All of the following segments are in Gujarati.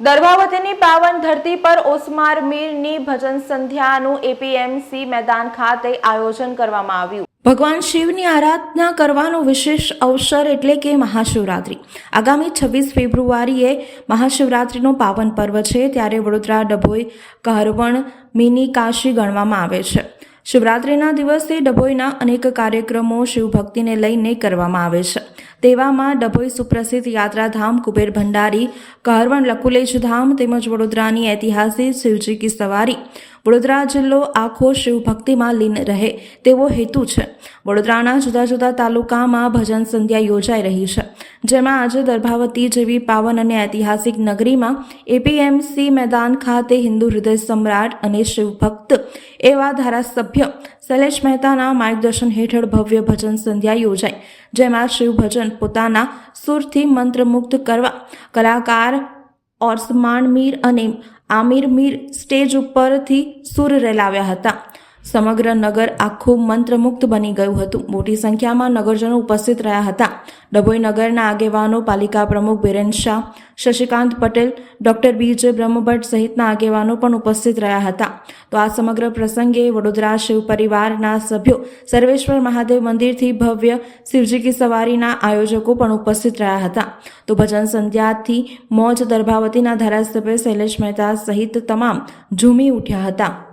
દર્ભાવતીની પાવન ધરતી પર ઓસ્માર મીરની ભજન સંધ્યાનું એપીએમસી મેદાન ખાતે આયોજન કરવામાં આવ્યું. ભગવાન શિવની આરાધના કરવાનો વિશેષ અવસર એટલે કે મહાશિવરાત્રિ. આગામી છવ્વીસ ફેબ્રુઆરીએ મહાશિવરાત્રિનો પાવન પર્વ છે, ત્યારે વડોદરા, ડભોઈ, કહરવણ, મિની, કાશી ગણવામાં આવે છે. શિવરાત્રિના દિવસે ડભોઈના અનેક કાર્યક્રમો શિવભક્તિને લઈને કરવામાં આવે છે. તેવામાં ડભોઈ સુપ્રસિદ્ધ યાત્રાધામ, કુબેર ભંડારી કહરવણ લકુલેજ ધામ તેમજ વડોદરાની ઐતિહાસિક શિવજી કી સવારી. વડોદરા જિલ્લો આખો શિવભક્તિમાં લીન રહે તેવો હેતુ છે. વડોદરાના જુદા જુદા તાલુકામાં ભજન સંધ્યા યોજાઈ રહી છે. જેમાં આજે દર્ભાવતી જેવી પાવન અને ઐતિહાસિક નગરીમાં એપીએમસી મેદાન ખાતે હિન્દુ હૃદય સમ્રાટ અને શિવભક્ત એવા ધારાસભ્ય શૈલેષ મહેતાના માર્ગદર્શન હેઠળ ભવ્ય ભજન સંધ્યા યોજાઈ. જેમાં શિવભજન પોતાના સુરથી મંત્રમુગ્ધ કરવા. કલાકાર ઓર્સમાન મીર અને આમિર મીર સ્ટેજ ઉપરથી સુર રેલાવ્યા હતા. સમગ્ર નગર આખું મંત્રમુગ્ધ બની ગયું હતું. મોટી સંખ્યામાં નગરજનો ઉપસ્થિત રહ્યા હતા. ડભોઈ નગરના આગેવાનો, પાલિકા પ્રમુખ બિરેન શાહ, શશિકાંત પટેલ, ડોક્ટર બીજે બ્રહ્મભટ્ટ સહિતના આગેવાનો પણ ઉપસ્થિત રહ્યા હતા. તો આ સમગ્ર પ્રસંગે વડોદરા શિવ પરિવારના સભ્યો સર્વેશ્વર મહાદેવ મંદિરથી ભવ્ય શિવજી કી સવારીના આયોજકો પણ ઉપસ્થિત રહ્યા હતા. તો ભજન સંધ્યાથી મોજ દર્ભાવતીના ધારાસભ્ય શૈલેષ મહેતા સહિત તમામ ઝૂમી ઉઠ્યા હતા.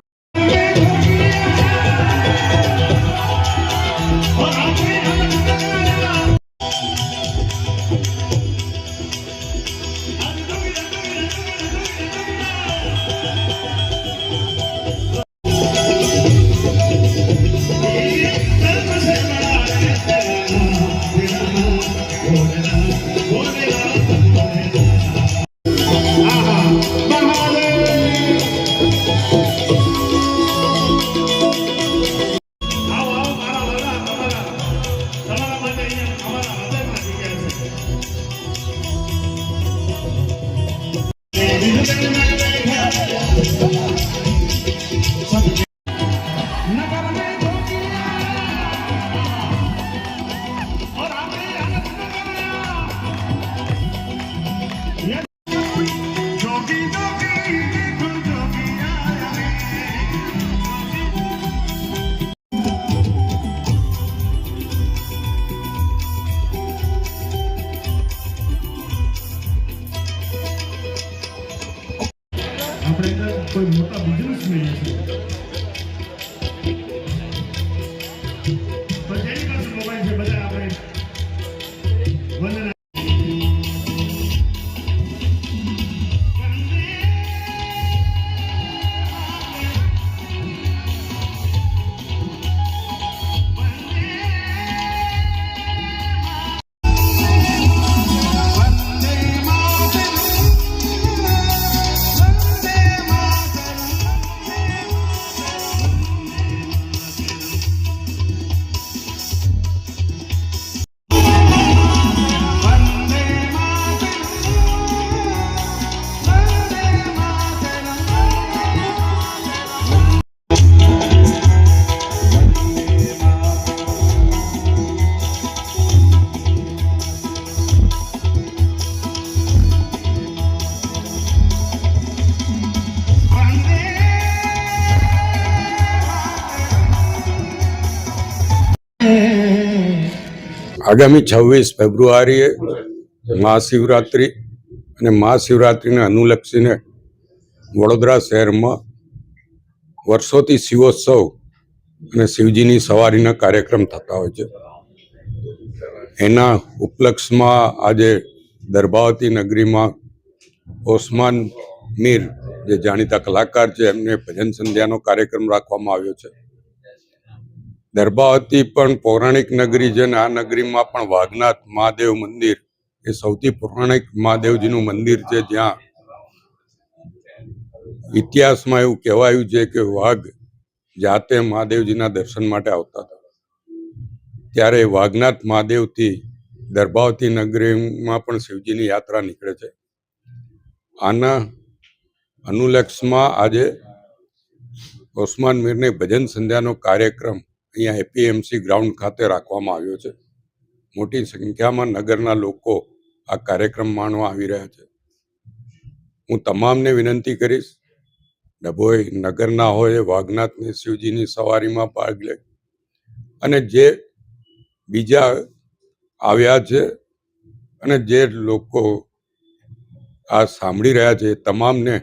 Foi muito bucha nos mesmo. આગામી છવ્વીસ ફેબ્રુઆરીએ મહાશિવરાત્રિ અને મહાશિવરાત્રિને અનુલક્ષીને વડોદરા શહેરમાં વર્ષોથી શિવોત્સવ અને શિવજીની સવારીના કાર્યક્રમ થતા હોય છે. એના ઉપલક્ષમાં આજે દરબાવતી નગરીમાં ઓસમાન મીર, જે જાણીતા કલાકાર છે, એમને ભજન સંધ્યાનો કાર્યક્રમ રાખવામાં આવ્યો છે. દર્ભાવતી પણ પૌરાણિક નગરી છે અને આ નગરીમાં પણ વાઘનાથ મહાદેવ મંદિર એ સૌથી પૌરાણિક મહાદેવજીનું મંદિર છે જ્યાં ઇતિહાસમાં એવું કહેવાયું છે કે વાઘ જાતે મહાદેવજીના દર્શન માટે આવતા હતા. ત્યારે વાઘનાથ મહાદેવથી દરબાવતી નગરીમાં પણ શિવજીની યાત્રા નીકળે છે. આના અનુલક્ષમાં આજે ઓસમાન મીરને ભજન સંધ્યાનો કાર્યક્રમ અહીંયા એપીએમસી ગ્રાઉન્ડ ખાતે રાખવામાં આવ્યો છે. મોટી સંખ્યામાં નગરના લોકો આ કાર્યક્રમ માણવા આવી રહ્યા છે. હું તમામને વિનંતી કરીશ, ડભોઈ નગરના હોય વાઘનાથની શિવજીની સવારીમાં ભાગ લે. અને જે બીજા આવ્યા છે અને જે લોકો આ સાંભળી રહ્યા છે તમામને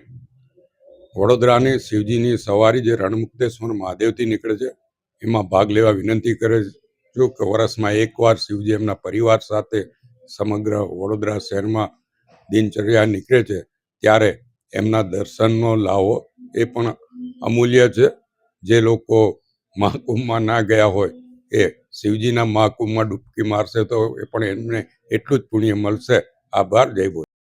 વડોદરાની શિવજીની સવારી જે રણમુક્તેશ્વર મહાદેવથી નીકળે છે એમાં ભાગ લેવા વિનંતી કરે છું. કે વર્ષમાં એકવાર શિવજી એમના પરિવાર સાથે સમગ્ર વડોદરા શહેરમાં દિનચર્યા નીકળે છે, ત્યારે એમના દર્શનનો લાવો એ પણ અમૂલ્ય છે. જે લોકો મહાકુંભમાં ના ગયા હોય એ શિવજીના મહાકુંભમાં ડૂબકી મારશે તો એ પણ એમને એટલું જ પુણ્ય મળશે. આભાર, જય ભોલે.